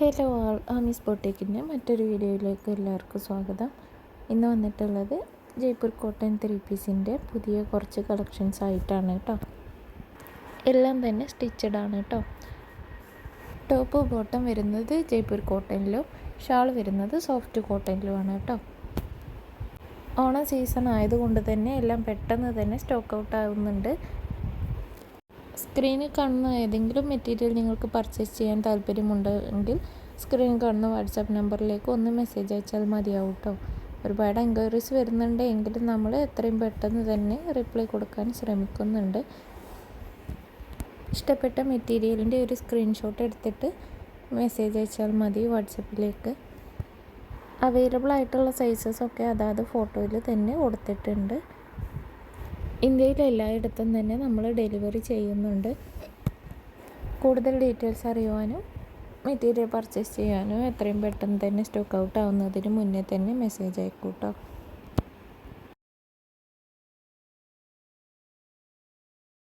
Hello ആൾ ആമീസ് ബോട്ടേക്കിന്റെ മറ്റൊരു വീഡിയോയിലേക്ക് എല്ലാവർക്കും സ്വാഗതം. ഇന്ന് വന്നിട്ടുള്ളത് ജയ്പൂർ കോട്ടൺ ത്രീ പീസിന്റെ പുതിയ കുറച്ച് കളക്ഷൻസ് ആയിട്ടാണ് കേട്ടോ. എല്ലാം തന്നെ സ്റ്റിച്ചഡ് ആണ് കേട്ടോ. ടോപ്പ് ബോട്ടം വരുന്നത് ജയ്പൂർ കോട്ടണിലും ഷാൾ വരുന്നത് സോഫ്റ്റ് കോട്ടണിലുമാണ് കേട്ടോ. ഓണം സീസൺ ആയതുകൊണ്ട് തന്നെ എല്ലാം പെട്ടെന്ന് തന്നെ സ്റ്റോക്ക് ഔട്ട് ആവുന്നുണ്ട്. സ്ക്രീനിൽ കാണുന്ന ഏതെങ്കിലും മെറ്റീരിയൽ നിങ്ങൾക്ക് പർച്ചേസ് ചെയ്യാൻ താല്പര്യമുണ്ടെങ്കിൽ സ്ക്രീനിൽ കാണുന്ന വാട്സാപ്പ് നമ്പറിലേക്ക് ഒന്ന് മെസ്സേജ് അയച്ചാൽ മതിയാവും കേട്ടോ ഒരുപാട് എൻക്വയറീസ് വരുന്നുണ്ട് എങ്കിലും നമ്മൾ എത്രയും പെട്ടെന്ന് തന്നെ റിപ്ലൈ കൊടുക്കാൻ ശ്രമിക്കുന്നുണ്ട്. ഇഷ്ടപ്പെട്ട മെറ്റീരിയലിന്റെ ഒരു സ്ക്രീൻഷോട്ട് എടുത്തിട്ട് മെസ്സേജ് അയച്ചാൽ മതി വാട്സപ്പിലേക്ക്. അവൈലബിൾ ആയിട്ടുള്ള സൈസസ് ഒക്കെ അതാത് ഫോട്ടോയിൽ തന്നെ കൊടുത്തിട്ടുണ്ട്. ഇന്ത്യയിൽ എല്ലായിടത്തും തന്നെ നമ്മൾ ഡെലിവറി ചെയ്യുന്നുണ്ട്. കൂടുതൽ ഡീറ്റെയിൽസ് അറിയുവാനും മെറ്റീരിയൽ പർച്ചേസ് ചെയ്യാനും എത്രയും പെട്ടെന്ന് തന്നെ സ്റ്റോക്ക് ഔട്ട് ആവുന്നതിന് മുന്നേ തന്നെ മെസ്സേജ് അയക്കൂട്ടോ.